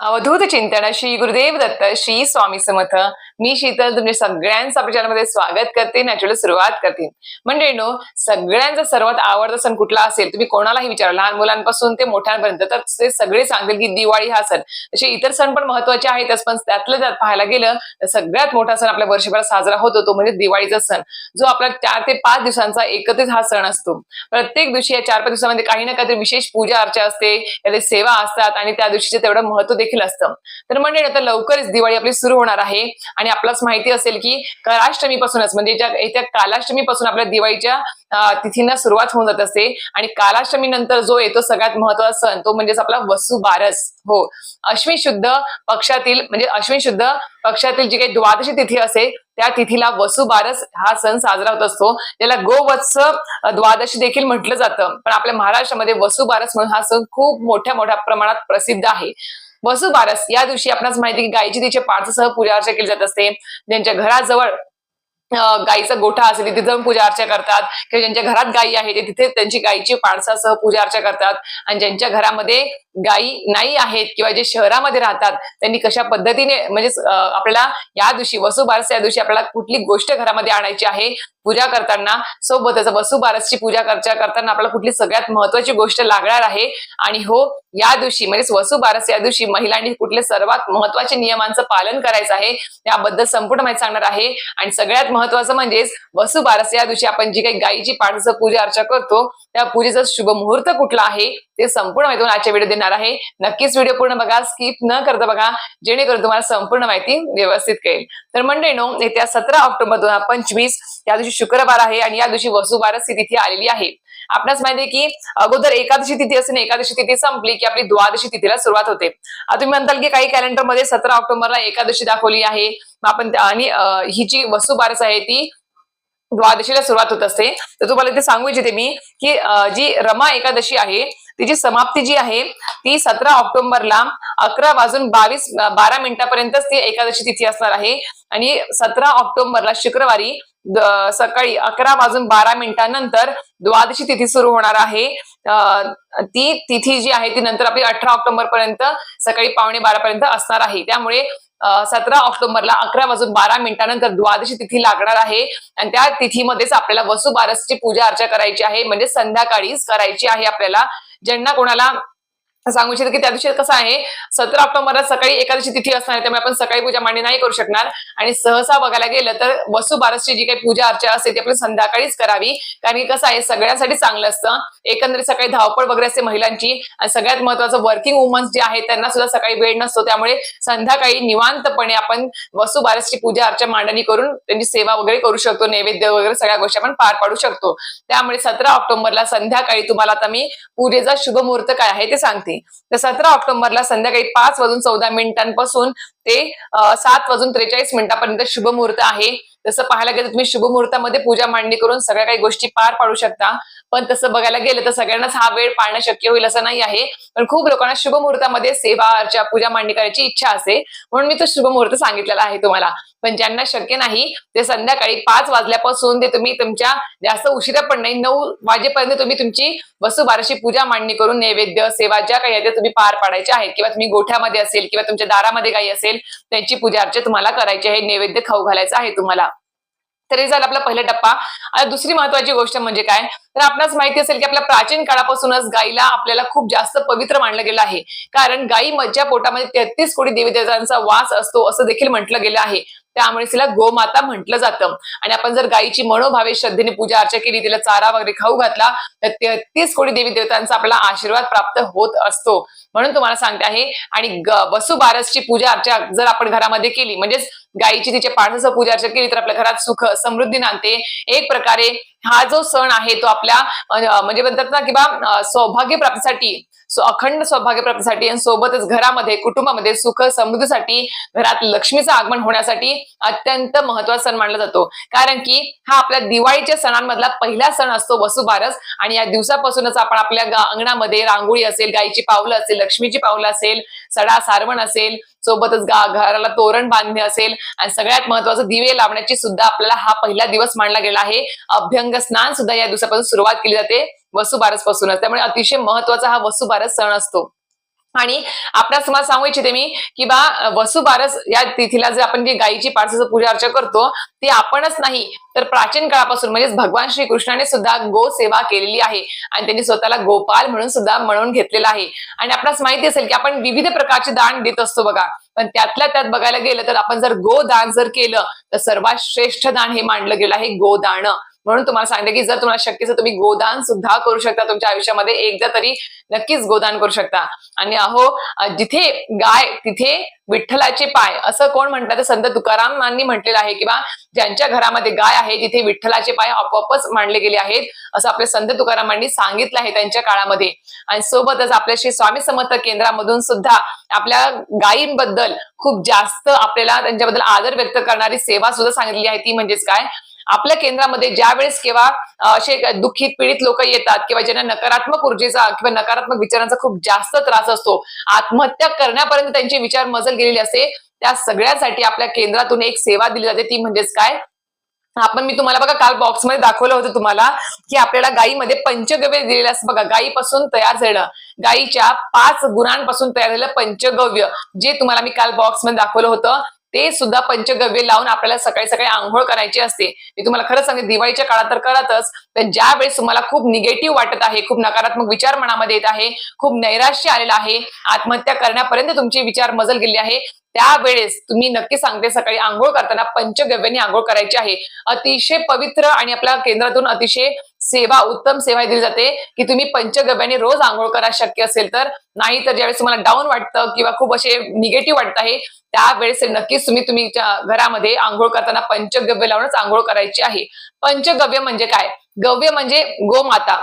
अवधूत चिंतन श्री गुरुदेव दत्त श्री स्वामी समर्थ मी शीतल तुमच्या सगळ्यांचं आपल्या चॅनलमध्ये स्वागत करते नॅचरली सुरुवात करते. म्हणजे नो सगळ्यांचा सर्वात आवडता सण कुठला असेल तुम्ही कोणालाही विचारा. लहान मुलांपासून ते मोठ्यांपर्यंत तर ते सगळे सांगतील की दिवाळी हा सण. तसे इतर सण पण महत्त्वाचे आहेतच पण त्यातलं त्यात पाहायला गेलं तर सगळ्यात मोठा सण आपल्या वर्षभरात साजरा होतो तो म्हणजे दिवाळीचा सण. जो आपला चार ते पाच दिवसांचा एकत्रित हा सण असतो. प्रत्येक दिवशी या चार पाच दिवसामध्ये काही ना काहीतरी विशेष पूजा अर्चा असते त्याचे सेवा असतात आणि त्या दिवशीचे तेवढं महत्त्व देखील असतं. तर म्हणजे आता लवकरच दिवाळी आपली सुरू होणार आहे. आणि आपल्याच माहिती असेल की कालाष्टमीपासूनच म्हणजे ज्या येत्या कालाष्टमीपासून आपल्या दिवाळीच्या तिथींना सुरुवात होऊन जात असते. आणि कालाष्टमी नंतर जो येतो सगळ्यात महत्त्वाचा सण तो म्हणजेच आपला वसुबारस. हो. अश्विन शुद्ध पक्षातील म्हणजे अश्विन शुद्ध पक्षातील जी काही द्वादशी तिथी असेल त्या तिथीला वसुबारस हा सण साजरा होत असतो. ज्याला गोवत्स द्वादशी देखील म्हटलं जातं. पण आपल्या महाराष्ट्रामध्ये वसुबारस म्हणून हा सण खूप मोठ्या मोठ्या प्रमाणात प्रसिद्ध आहे. वसुबारस या दिवशी आपणास माहिती की गायीची तिच्या पाचसह पूजा अर्चा केली जात असते. ज्यांच्या घराजवळ गायीचा गोठा असेल तिथे जाऊन पूजा अर्चा करतात. किंवा ज्यांच्या घरात गायी आहे ते तिथे त्यांची गायीची पाडसासह पूजा अर्चा करतात. आणि ज्यांच्या घरामध्ये गायी नाही आहेत किंवा जे शहरामध्ये राहतात त्यांनी कशा पद्धतीने म्हणजे आपल्याला या दिवशी वसुबारस या दिवशी आपल्याला कुठली गोष्ट घरामध्ये आणायची आहे पूजा करताना सोबतच वसुबारसची पूजा करता करताना आपल्याला कुठली सगळ्यात महत्वाची गोष्ट लागणार आहे. आणि हो या दिवशी म्हणजे वसुबारस या दिवशी महिलांनी कुठले सर्वात महत्त्वाचे नियमांचं पालन करायचं आहे त्याबद्दल संपूर्ण माहिती सांगणार आहे. आणि सगळ्यात महत्वाचं म्हणजेच वसुबारस या दिवशी आपण जी काही गायीची पाठचं पूजा अर्चा करतो त्या पूजेचा शुभ मुहूर्त कुठला आहे ते संपूर्ण माहिती आजच्या व्हिडिओ देणार आहे. नक्कीच व्हिडिओ पूर्ण बघा स्किप न करता बघा जेणेकरून तुम्हाला संपूर्ण माहिती व्यवस्थित कळेल. तर मंडळी नो येत्या सतरा ऑक्टोबर दोन हजार पंचवीस या दिवशी शुक्रवार आहे आणि या दिवशी वसुबारस ही तिथी आलेली आहे. आपणास माहिती आहे की अगोदर एकादशी तिथी असते एकादशी तिथी संपली की आपली द्वादशी तिथीला सुरुवात होते. तुम्ही म्हणताल की काही कॅलेंडरमध्ये सतरा ऑक्टोबरला एकादशी दाखवली आहे. आपण आणि ही जी वसुबारस आहे ती द्वादशीला सुरुवात होत असते. तर तुम्हाला इथे सांगू इच्छिते मी की जी रमा एकादशी आहे तिची समाप्ती जी आहे ती सतरा ऑक्टोबरला अकरा वाजून बावीस बारा मिनिटापर्यंतच ती एकादशी तिथी असणार आहे. आणि सतरा ऑक्टोबरला शुक्रवारी सकाळी अकरा वाजून बारा मिनिटांनंतर द्वादशी तिथी सुरू होणार आहे. ती तिथी जी आहे ती नंतर आपली अठरा ऑक्टोबर पर्यंत सकाळी पावणे बारा पर्यंत असणार आहे. त्यामुळे सतरा ऑक्टोबरला अकरा वाजून बारा मिनिटानंतर द्वादशी तिथी लागणार आहे. आणि त्या तिथीमध्येच आपल्याला वसुबारसची पूजा अर्चा करायची आहे. म्हणजे संध्याकाळीच करायची आहे आपल्याला. ज्यांना कोणाला सांगू इच्छित की त्या दिवशी कसं आहे सतरा ऑक्टोबरला सकाळी एकादशी तिथी असणार त्यामुळे आपण सकाळी पूजा मांडणी नाही करू शकणार. आणि सहसा बघायला गेलं तर वसुबारसची जी काही पूजा अर्चा असते ती आपण संध्याकाळीच करावी. कारण की कसं आहे सगळ्यांसाठी चांगलं असतं. एकंदरीत सकाळी धावपळ वगैरे असते महिलांची. आणि सगळ्यात महत्वाचं वर्किंग वुमन्स जे आहेत त्यांना सुद्धा सकाळी वेळ नसतो. त्यामुळे संध्याकाळी निवांतपणे आपण वसुबारसची पूजा अर्चा मांडणी करून त्यांची सेवा वगैरे करू शकतो. नैवेद्य वगैरे सगळ्या गोष्टी आपण पार पाडू शकतो. त्यामुळे सतरा ऑक्टोबरला संध्याकाळी तुम्हाला आता मी पूजेचा शुभ मुहूर्त काय आहे ते सांगते. तर सतरा ऑक्टोबरला संध्याकाळी पाच वाजून चौदा मिनिटांपासून ते सात वाजून त्रेचाळीस मिनिटापर्यंत शुभ मुहूर्त आहे. तसं पाहायला गेलं तुम्ही शुभ मुहूर्तामध्ये पूजा मांडणी करून सगळ्या काही गोष्टी पार पाडू शकता. पण तसं बघायला गेलं तर सगळ्यांनाच हा वेळ पाळणं शक्य होईल असं नाही आहे. पण खूप लोकांना शुभ मुहूर्तामध्ये सेवा अर्चा पूजा मांडणी करायची इच्छा असे. म्हणून मी तो शुभ मुहूर्त सांगितलेला आहे तुम्हाला. पण ज्यांना शक्य नाही ते संध्याकाळी पाच वाजल्यापासून ते तुम्ही तुमच्या जास्त उशिरा पण नाही नऊ वाजेपर्यंत तुम्ही तुमची वसुबाराशी पूजा मांडणी करून नैवेद्य सेवा ज्या काही आहेत तुम्ही पार पाडायच्या आहेत. किंवा तुम्ही गोठ्यामध्ये असेल किंवा तुमच्या दारामध्ये काही असेल त्यांची पूजा अर्चा तुम्हाला करायची आहे. नैवेद्य खाऊ घालायचं आहे तुम्हाला. तर हे झालं आपला पहिला टप्पा. आणि दुसरी महत्वाची गोष्ट म्हणजे काय? तर आपणास माहिती असेल की आपल्या प्राचीन काळापासूनच गायीला आपल्याला खूप जास्त पवित्र मानलं गेलं आहे. कारण गायी मज्जा पोटामध्ये तेहतीस कोटी देवी देवतांचा वास असतो असं देखील म्हटलं गेलं आहे. त्यामुळे तिला गोमाता म्हटलं जातं. आणि आपण जर गायीची मनोभावे श्रद्धेने पूजा अर्चा केली तिला चारा वगैरे खाऊ घातला तर तेहतीस कोटी देवी देवतांचा आपला आशीर्वाद प्राप्त होत असतो. म्हणून तुम्हाला सांगते आहे. आणि ग- वसुबारसची पूजा अर्चा जर आपण घरामध्ये केली म्हणजेच गायीची तिच्या पाण्याचं पूजा अर्चा केली तर आपल्या घरात सुख समृद्धी नांदते. एक प्रकारे हा जो सण आहे तो आपल्या म्हणजे म्हणतात ना किंवा सौभाग्य प्राप्तीसाठी सो अखंड सौभाग्यप्राप्तीसाठी आणि सोबतच घरामध्ये कुटुंबामध्ये सुख समृद्धीसाठी घरात लक्ष्मीचं आगमन होण्यासाठी अत्यंत महत्त्वाचा सण मानला जातो. कारण की हा आपल्या दिवाळीच्या सणांमधला पहिला सण असतो वसुबारस आणि या दिवसापासूनच आपण आपल्या अंगणामध्ये रांगोळी असेल गायीची पावलं असेल लक्ष्मीची पावलं असेल सडा सारवण असेल सोबतच गा- घराला तोरण बांधणे असेल आणि सगळ्यात महत्वाचं दिवे लावण्याची सुद्धा आपल्याला हा पहिला दिवस मानला गेला आहे. अभ्यंग स्नान सुद्धा या दिवसापासून सुरुवात केली जाते. वसुबारस पासूनच त्यामुळे अतिशय महत्त्वाचा हा वसुबारस सण असतो. आणि आपणास तुम्हाला सांगू इच्छिते मी की बा वसुबारस या तिथीला जर आपण जी गायीची पारसाचं पूजा अर्चा करतो ती आपणच नाही तर प्राचीन काळापासून म्हणजेच भगवान श्रीकृष्णाने सुद्धा गो सेवा केलेली आहे. आणि त्यांनी स्वतःला गोपाल म्हणून सुद्धा म्हणून घेतलेला आहे. आणि आपणास माहिती असेल की आपण विविध प्रकारचे दान देत असतो बघा. पण त्यातल्या त्यात बघायला गेलं तर आपण जर गोदान जर केलं तर सर्वात श्रेष्ठ दान हे मानलं गेलं आहे गोदान. म्हणून तुम्हाला सांगते की जर तुम्हाला शक्य असेल तुम्ही गोदान सुद्धा करू शकता. तुमच्या आयुष्यामध्ये एकदा तरी नक्कीच गोदान करू शकता. आणि अहो जिथे गाय तिथे विठ्ठलाचे पाय असं कोण म्हणतात तर संत तुकारामांनी म्हटलेलं आहे किंवा ज्यांच्या घरामध्ये गाय आहे तिथे विठ्ठलाचे पाय आपोआपच मांडले गेले आहेत असं आपले संत तुकारामांनी सांगितलं आहे त्यांच्या काळामध्ये. आणि सोबतच आपल्या श्री स्वामी समर्थ केंद्रामधून सुद्धा आपल्या गायींबद्दल खूप जास्त आपल्याला त्यांच्याबद्दल आदर व्यक्त करणारी सेवा सुद्धा सांगितली आहे. ती म्हणजेच काय? आपल्या केंद्रामध्ये ज्या वेळेस केव्हा असे दुःखित पीडित लोक येतात किंवा ज्यांना नकारात्मक ऊर्जेचा किंवा नकारात्मक विचारांचा खूप जास्त त्रास असतो आत्महत्या करण्यापर्यंत त्यांचे विचार मजल गेलेले असते त्या सगळ्यासाठी आपल्या केंद्रातून एक सेवा दिली जाते. ती म्हणजेच काय? आपण मी तुम्हाला बघा काल बॉक्समध्ये दाखवलं होतं तुम्हाला की आपल्याला गायीमध्ये पंचगव्य दिलेलं असं बघा गायीपासून तयार झालं गायीच्या पाच गुणांपासून तयार झालेलं पंचगव्य जे तुम्हाला मी काल बॉक्समध्ये दाखवलं होतं. ते सुद्धा पंचगव्य लावून आपल्याला सकाळी सकाळी आंघोळ करायची असते. मी तुम्हाला खरं सांगते दिवाळीच्या काळात तर करतच पण ज्या वेळेस तुम्हाला खूप निगेटिव्ह वाटत आहे खूप नकारात्मक विचार मनामध्ये येत आहे खूप नैराश्य आलेलं आहे आत्महत्या करण्यापर्यंत तुमचे विचार मजल गेले आहे त्यावेळेस तुम्ही नक्की सांगते सकाळी आंघोळ करताना पंचगव्याने आंघोळ करायची आहे. अतिशय पवित्र आणि आपल्या केंद्रातून अतिशय सेवा उत्तम सेवा दिली जाते की तुम्ही पंचगव्याने रोज आंघोळ करा शक्य असेल तर. नाही तर ज्यावेळेस तुम्हाला डाऊन वाटतं किंवा खूप असे निगेटिव्ह वाटत आहे त्यावेळेस नक्कीच तुम्ही तुमच्या घरामध्ये आंघोळ करताना पंचगव्य लावूनच आंघोळ करायची आहे. पंचगव्य म्हणजे काय? गव्य म्हणजे गोमाता.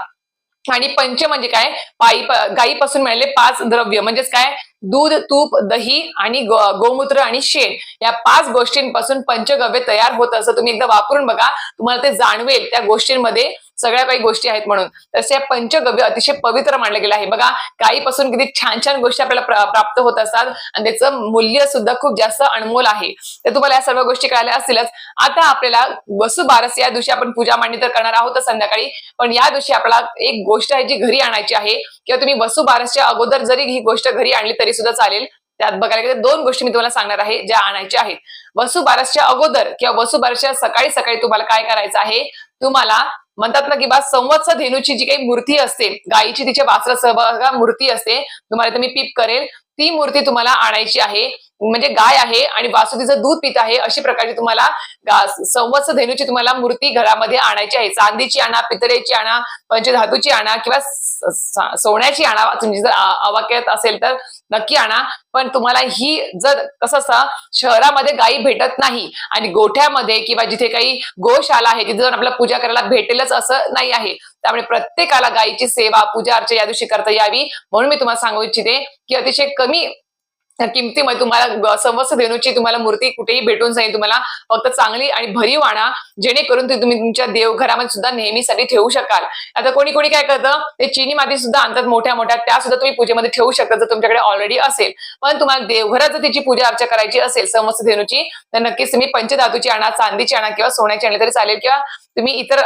आणि पंच म्हणजे काय? पायी गायीपासून मिळाले पाच द्रव्य. म्हणजेच काय? दूध तूप दही आणि गोमूत्र आणि शेण या पाच गोष्टींपासून पंचगव्य तयार होत असं तुम्ही एकदा वापरून बघा. तुम्हाला ते जाणवेल त्या गोष्टींमध्ये. सगळ्या काही गोष्टी आहेत म्हणून. तसे पंचगव्य अतिशय पवित्र मानलं गेलं आहे. बघा गायीपासून किती छान छान गोष्टी आपल्याला प्राप्त होत असतात आणि त्याचं मूल्य सुद्धा खूप जास्त अनमोल आहे. तर तुम्हाला या सर्व गोष्टी कळाल्या असतीलच. आता आपल्याला वसुबारस या दिवशी आपण पूजा मांडणी तर करणार आहोत संध्याकाळी. पण या दिवशी आपल्याला एक गोष्ट आहे जी घरी आणायची आहे. किंवा तुम्ही वसुबारसच्या अगोदर जरी ही गोष्ट घरी आणली तरी सुद्धा चालेल. त्यात बघायला गेलं तर दोन गोष्टी मी तुम्हाला सांगणार आहे ज्या आणायच्या आहेत. वसुबारसच्या अगोदर किंवा वसुबारसच्या सकाळी सकाळी तुम्हाला काय करायचं आहे? तुम्हाला म्हणतात ना की बा संवत्स धेनूची जी काही मूर्ती असते गायीची तिच्या वासरा सहभागा मूर्ती असते तुम्हाला तुम्ही पीप करेल. ती मूर्ती तुम्हाला आणायची आहे. म्हणजे गाय आहे आणि वासुदीचं दूध पित आहे अशी प्रकारची तुम्हाला संवत्स धेनूची तुम्हाला मूर्ती घरामध्ये आणायची आहे. चांदीची आणा पितळेची आणा पंचधातूची आणा किंवा सोन्याची आणा. तुमची जर आ- आवाक्यात असेल तर नक्की आणा. पण तुम्हाला ही जर कसं असं शहरामध्ये गायी भेटत नाही आणि गोठ्यामध्ये किंवा जिथे काही गोशाला आहे तिथे जर आपल्याला पूजा पूजा करायला भेटेलच असं नाही आहे. त्यामुळे प्रत्येकाला गायीची सेवा पूजा अर्चा या दिवशी करता यावी. म्हणून मी तुम्हाला सांगू इच्छिते की अतिशय कमी किमतीमध्ये तुम्हाला समस्त धेनूची तुम्हाला मूर्ती कुठेही भेटून जाईल. तुम्हाला फक्त चांगली आणि भरीव आणा जेणेकरून ती तुम्ही तुमच्या देवघरामध्ये सुद्धा नेहमीसाठी ठेवू शकाल. आता कोणी कोणी काय करतं ते चिनी माती सुद्धा आणतात मोठ्या मोठ्या. त्या सुद्धा तुम्ही पूजेमध्ये ठेवू शकता जर तुमच्याकडे ऑलरेडी असेल. पण तुम्हाला देवघरात जर तिची पूजा अर्चा करायची असेल समस्त धेनूची तर नक्कीच तुम्ही पंचधातूची आणा चांदीची आणा किंवा सोन्याची आणली तरी चालेल किंवा तुम्ही इतर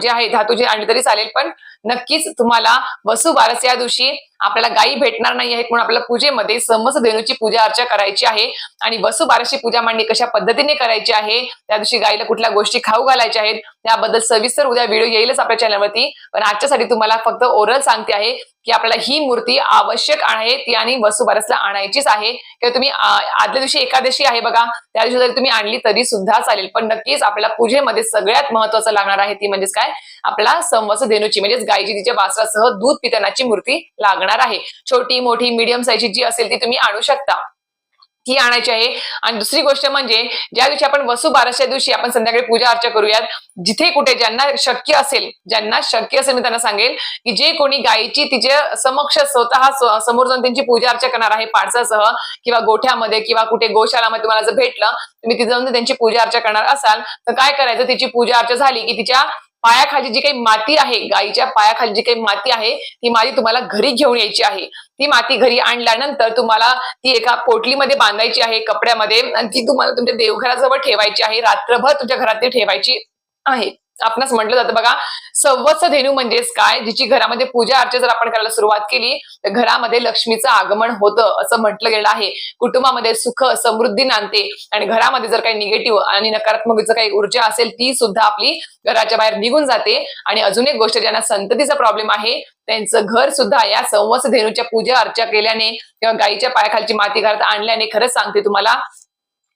जे आहे धातूची आणली तरी चालेल पण नक्कीच तुम्हाला वसुबारस या दिवशी आपल्याला गायी भेटणार नाही आहेत म्हणून आपल्याला पूजेमध्ये समस धेनूची पूजा अर्चा करायची आहे. आणि वसुबारसची पूजा मांडणी कशा पद्धतीने करायची आहे त्या दिवशी गायीला कुठल्या गोष्टी खाऊ घालायच्या आहेत त्याबद्दल सविस्तर उद्या व्हिडिओ येईलच आपल्या चॅनलवरती पण आजच्यासाठी तुम्हाला फक्त ओरल सांगते आहे की आपल्याला ही मूर्ती आवश्यक आहे ती आणि वसुबारसला आणायचीच आहे. किंवा तुम्ही आदल्या दिवशी एकादशी आहे बघा त्या दिवशी जरी तुम्ही आणली तरी सुद्धा चालेल. पण नक्कीच आपल्याला पूजेमध्ये सगळ्यात महत्वाचं लागणार आहे ती म्हणजेच काय? आपला संवस धेनूची म्हणजेच गायीची तिच्या वासरासह दूध पितानाची मूर्ती लागणार आहे. छोटी मोठी मीडियम साईजची जी असेल ती तुम्ही आणू शकता. ती आणायची आहे. आणि दुसरी गोष्ट म्हणजे ज्या दिवशी आपण वसुबारसच्या दिवशी आपण संध्याकाळी पूजा अर्चा करूयात जिथे कुठे ज्यांना शक्य असेल ज्यांना शक्य असेल मी त्यांना सांगेल की जे कोणी गायीची तिच्या समक्ष स्वतः समोर जाऊन त्यांची पूजा अर्चा करणार आहे पाडसासह किंवा गोठ्यामध्ये किंवा कुठे गोशाळामध्ये तुम्हाला जर भेटलं तुम्ही तिथे जाऊन त्यांची पूजा अर्चा करणार असाल तर काय करायचं? तिची पूजा अर्चा झाली की तिच्या पायाखाली जी काही माती आहे गायीच्या पायाखाली जी काही माती आहे ती माती तुम्हाला घरी घेऊन यायची आहे. ती माती घरी आणल्यानंतर तुम्हाला ती एका पोटलीमध्ये बांधायची आहे कपड्यामध्ये आणि ती तुम्हाला तुमच्या देवघराजवळ ठेवायची आहे रात्रभर तुमच्या घरात ती ठेवायची आहे. आपणास म्हटलं जातं बघा सव्वत्स धेनू म्हणजेच काय? जिची घरामध्ये पूजा अर्चा जर आपण करायला सुरुवात केली तर घरामध्ये लक्ष्मीचं आगमन होतं असं म्हटलं गेलं आहे. कुटुंबामध्ये सुख समृद्धी नांदते आणि घरामध्ये जर काही निगेटिव्ह आणि नकारात्मक जर काही ऊर्जा असेल ती सुद्धा आपली घराच्या बाहेर निघून जाते. आणि अजून एक गोष्ट ज्यांना संततीचा प्रॉब्लेम आहे त्यांचं घर सुद्धा या संवत्स धेनूच्या पूजा अर्चा केल्याने किंवा गाईच्या पायाखालची माती घरात आणल्याने खरंच सांगते तुम्हाला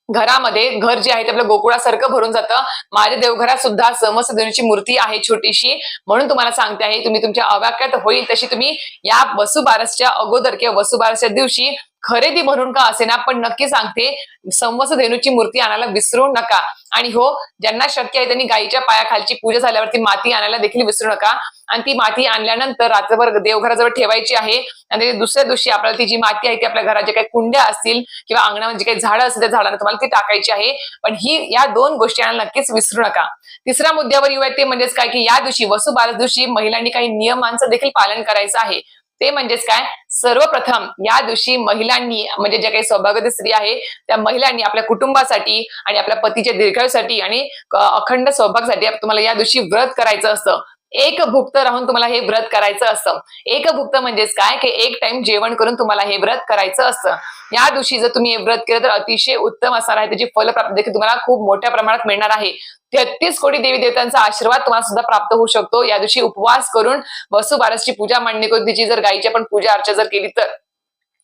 घरामध्ये घर जे आहे ते आपलं गोकुळासारखं भरून जातं. माझ्या देवघरात सुद्धा समस्त मूर्ती आहे छोटीशी. म्हणून तुम्हाला सांगते आहे तुम्ही तुमच्या अवाक्यात होईल तशी तुम्ही या वसुबारसच्या अगोदर किंवा वसुबारसच्या दिवशी खरेदी म्हणून का असे ना पण नक्की सांगते संवस धेनूची मूर्ती आणायला विसरू नका. आणि हो ज्यांना शक्य आहे त्यांनी गायीच्या पायाखालची पूजा झाल्यावरती माती आणायला देखील विसरू नका. आणि ती माती आणल्यानंतर रात्रभर देवघराजवळ ठेवायची आहे. आणि दुसऱ्या दिवशी आपल्याला ती जी माती आहे ती आपल्या घरात जे काही कुंड्या असतील किंवा अंगणामध्ये जे काही झाडं असतील त्या झाडांना तुम्हाला ती टाकायची आहे. पण ही या दोन गोष्टी आणायला नक्कीच विसरू नका. तिसऱ्या मुद्द्यावर येऊयात ते म्हणजेच काय की या दिवशी वसुबारस दिवशी महिलांनी काही नियमांचं देखील पालन करायचं आहे. ते म्हणजेच काय? सर्वप्रथम या दिवशी महिलांनी म्हणजे ज्या काही सौभाग्यवती स्त्री आहे त्या महिलांनी आपल्या कुटुंबासाठी आणि आपल्या पतीच्या दीर्घायुसाठी आणि अखंड सौभाग्यासाठी तुम्हाला या दिवशी व्रत करायचं असतं. एक भुक्त राहून तुम्हाला हे व्रत करायचं असतं. एक भुक्त म्हणजेच काय? की एक टाइम जेवण करून तुम्हाला हे व्रत करायचं असतं. या दिवशी जर तुम्ही हे व्रत केलं तर अतिशय उत्तम असणार आहे. त्याची फलप्राप्ती देखील तुम्हाला खूप मोठ्या प्रमाणात मिळणार आहे. तेहतीस कोटी देवी देवतांचा आशीर्वाद तुम्हाला सुद्धा प्राप्त होऊ शकतो. या दिवशी उपवास करून वसुबारसची पूजा मांडणी करून तिची जर गायीची पण पूजा अर्चा जर केली तर.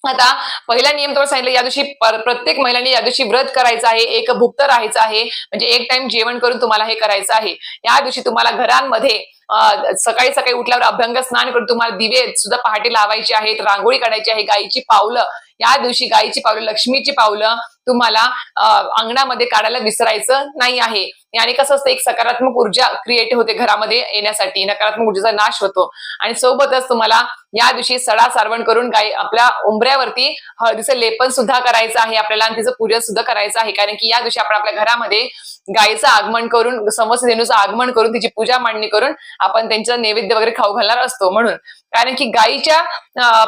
आता पहिला नियम तुम्हाला सांगितलं या दिवशी प्रत्येक महिलांनी या दिवशी व्रत करायचं आहे एक भुक्त राहायचं आहे म्हणजे एक टाइम जेवण करून तुम्हाला हे करायचं आहे. या दिवशी तुम्हाला घरांमध्ये सकाळी सकाळी उठल्यावर अभ्यंग स्नान करून तुम्हाला दिवे सुद्धा पहाटे लावायचे आहेत रांगोळी काढायची आहे गायीची पावलं. या दिवशी गायीची पावलं लक्ष्मीची पावलं तुम्हाला अंगणामध्ये काढायला विसरायचं नाही आहे. आणि कसं असतं एक सकारात्मक ऊर्जा क्रिएट होते घरामध्ये येण्यासाठी. नकारात्मक ऊर्जेचा नाश होतो. आणि सोबतच तुम्हाला या दिवशी सडा सारवण करून गाय आपल्या उंबऱ्यावरती हळदीचं लेपन सुद्धा करायचं आहे. आपल्याला आणि तिचं पूजन सुद्धा करायचं आहे. कारण की या दिवशी आपण आपल्या घरामध्ये गायीचं आगमन करून समस्त धेनूचं आगमन करून तिची पूजा मांडणी करून आपण त्यांचं नैवेद्य वगैरे खाऊ घालणार असतो म्हणून. कारण की गायीच्या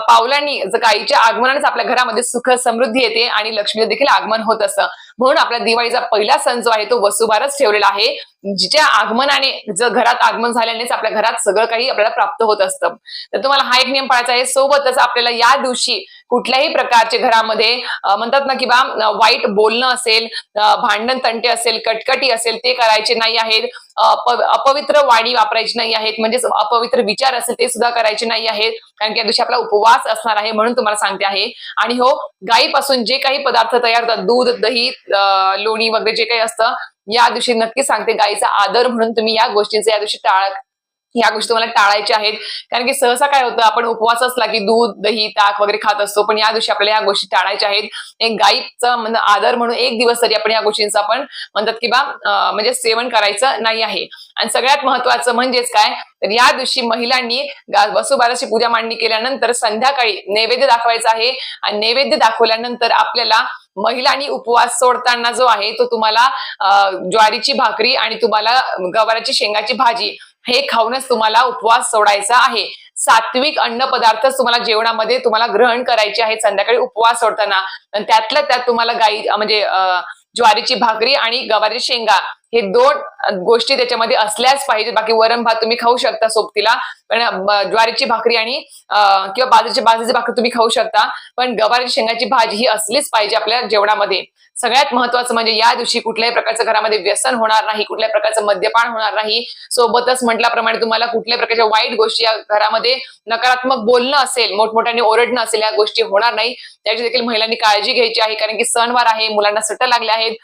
पावलांनी गायीच्या आगमनानेच आपल्या घरामध्ये सुख समृद्धी येते आणि लक्ष्मीचं देखील आगमन होत असतं. म्हणून आपला दिवाळीचा पहिला सण जो आहे तो वसुबारच ठेवलेला आहे. जिच्या आगमनाने जर घरात आगमन झाल्यानेच आपल्या घरात सगळं काही आपल्याला प्राप्त होत असतं. तर तुम्हाला हा एक नियम पाळायचा आहे. सोबतच आपल्याला या दिवशी कुठल्याही प्रकारचे घरामध्ये म्हणतात ना की बा वाईट बोलणं असेल भांडण तंटे असेल कटकटी असेल ते करायचे नाही आहेत. अपवित्र वाणी वापरायची नाही आहेत. म्हणजेच अपवित्र विचार असेल ते सुद्धा करायचे नाही आहेत. कारण की या दिवशी आपला उपवास असणार आहे म्हणून तुम्हाला सांगते आहे. आणि हो गायीपासून जे काही पदार्थ तयार होतात दूध दही लोणी वगैरे जे काही असतं या दिवशी नक्की सांगते गायीचा आदर म्हणून तुम्ही या गोष्टींचा या दिवशी टाळ ह्या गोष्टी तुम्हाला टाळायच्या आहेत. कारण की सहसा काय होतं आपण उपवास असला की दूध दही ताक वगैरे खात असतो पण या दिवशी आपल्याला या गोष्टी टाळायच्या आहेत. एक गाईचा आदर म्हणून एक दिवस तरी आपण या गोष्टींचा आपण म्हणतात की बा म्हणजे सेवन करायचं नाही आहे. आणि सगळ्यात महत्वाचं म्हणजेच काय तर या दिवशी महिलांनी वसुबाराची पूजा मांडणी केल्यानंतर संध्याकाळी नैवेद्य दाखवायचा आहे. आणि नैवेद्य दाखवल्यानंतर आपल्याला महिलांनी उपवास सोडताना जो आहे तो तुम्हाला ज्वारीची भाकरी आणि तुम्हाला गवाराची शेंगाची भाजी हे खाऊनच तुम्हाला उपवास सोडायचा आहे. सात्विक अन्न पदार्थ तुम्हाला जेवणामध्ये तुम्हाला ग्रहण करायचे आहेत संध्याकाळी उपवास सोडताना. त्यातल्या त्यात तुम्हाला गाई म्हणजे ज्वारीची भाकरी आणि गवारीची शेंगा हे दोन गोष्टी त्याच्यामध्ये असल्याच पाहिजे बाकी वरण भात तुम्ही खाऊ शकता सोबतीला. पण ज्वारीची भाकरी आणि किंवा बाजरीची बाजरीची भाकरी तुम्ही खाऊ शकता. पण गवारीची शेंगाची भाजी ही असलीच पाहिजे आपल्या जेवणामध्ये. सगळ्यात महत्वाचं म्हणजे या दिवशी कुठल्याही प्रकारचं घरामध्ये व्यसन होणार नाही कुठल्याही प्रकारचं मद्यपान होणार नाही. सोबतच म्हटल्याप्रमाणे तुम्हाला कुठल्याही प्रकारच्या वाईट गोष्टी या घरामध्ये नकारात्मक बोलणं असेल मोठमोठ्याने ओरडणं असेल या गोष्टी होणार नाही. त्याची देखील महिलांनी काळजी घ्यायची आहे कारण की सणवार आहे मुलांना सट लागल्या आहेत.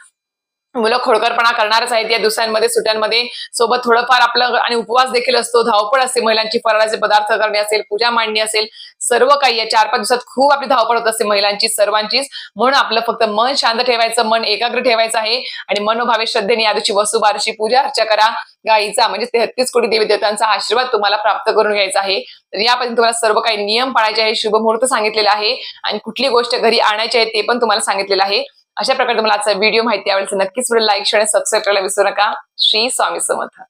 मुलं खोडकरपणा करणारच आहेत. या दिवसांमध्ये सुट्यांमध्ये सोबत थोडंफार आपलं आणि उपवास देखील असतो. धावपळ असते. महिलांची फराळाचे पदार्थ करणे असेल पूजा मांडणी असेल सर्व काही या चार पाच दिवसात खूप आपली धावपळ होत असते महिलांची सर्वांचीच. म्हणून आपलं फक्त मन शांत ठेवायचं मन एकाग्र ठेवायचं आहे आणि मनोभावे श्रद्धेने या दिवशी वसुबारशी पूजा अर्चा करा. गाईचा म्हणजे तेहतीस कोटी देवी देवतांचा आशीर्वाद तुम्हाला प्राप्त करून घ्यायचा आहे. तर यापर्यंत तुम्हाला सर्व काही नियम पाळायचे आहे. शुभ मुहूर्त सांगितलेला आहे आणि कुठली गोष्ट घरी आणायची आहे ते पण तुम्हाला सांगितलेलं आहे. अशा प्रकारे तुम्हाला आजचा व्हिडिओ माहिती आवडेल नक्कीच लाईक शेअर सबस्क्राईब करायला विसरू नका. श्री स्वामी समर्थ.